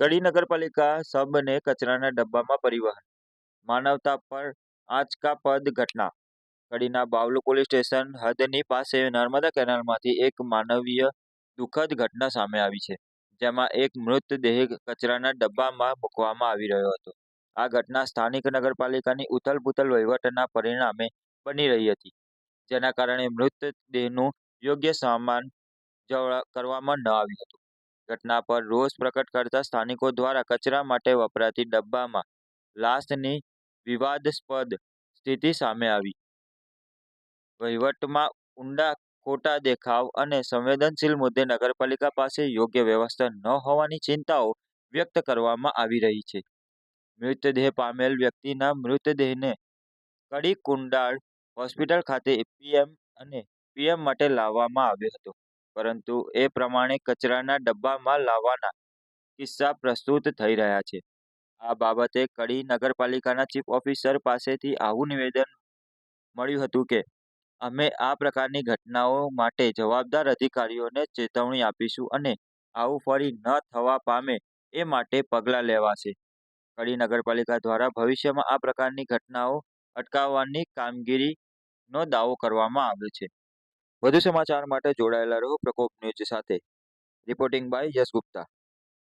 કડી નગરપાલિકા સબને કચરાના ડબ્બામાં પરિવહન. માનવતા પર આંચકાપદ ઘટના. કડીના બાવલુ પોલીસ સ્ટેશન હદની પાસે નર્મદા કેનાલમાંથી એક માનવીય દુઃખદ ઘટના સામે આવી છે, જેમાં એક મૃતદેહ કચરાના ડબ્બામાં મૂકવામાં આવી રહ્યો હતો. આ ઘટના સ્થાનિક નગરપાલિકાની ઉથલપુથલ વહીવટના પરિણામે બની રહી હતી, જેના કારણે મૃતદેહનું યોગ્ય સામાન જવા કરવામાં ન આવ્યું હતું. ઘટના પર રોષ પ્રકટ કરતા સ્થાનિકો દ્વારા કચરા માટે વપરાતી ડબ્બામાં લાશની વિવાદસ્પદ સ્થિતિ સામે આવી. વહીવટમાં ઊંડા ખોટા દેખાવ અને સંવેદનશીલ મુદ્દે નગરપાલિકા પાસે યોગ્ય વ્યવસ્થા ન હોવાની ચિંતાઓ વ્યક્ત કરવામાં આવી રહી છે. મૃતદેહ પામેલ વ્યક્તિના મૃતદેહને કડી કુંડાળ હોસ્પિટલ ખાતે પીએમ અને પીએમ માટે લાવવામાં આવ્યો હતો. પરંતુ એ પ્રમાણે કચરાના ડબ્બામાં લાવવાના કિસ્સા પ્રસ્તુત થઈ રહ્યા છે. આ બાબતે કડી નગરપાલિકાના ચીફ ઓફિસર પાસેથી આવું નિવેદન મળ્યું હતું કે, અમે આ પ્રકારની ઘટનાઓ માટે જવાબદાર અધિકારીઓને ચેતવણી આપીશું અને આવું ફરી ન થવા પામે એ માટે પગલાં લેવાશે. કડી નગરપાલિકા દ્વારા ભવિષ્યમાં આ પ્રકારની ઘટનાઓ અટકાવવાની કામગીરીનો દાવો કરવામાં આવ્યો છે. વધુ સમાચાર માટે જોડાયેલા રહો પ્રકોપ ન્યૂઝ સાથે. Reporting by Yash Gupta.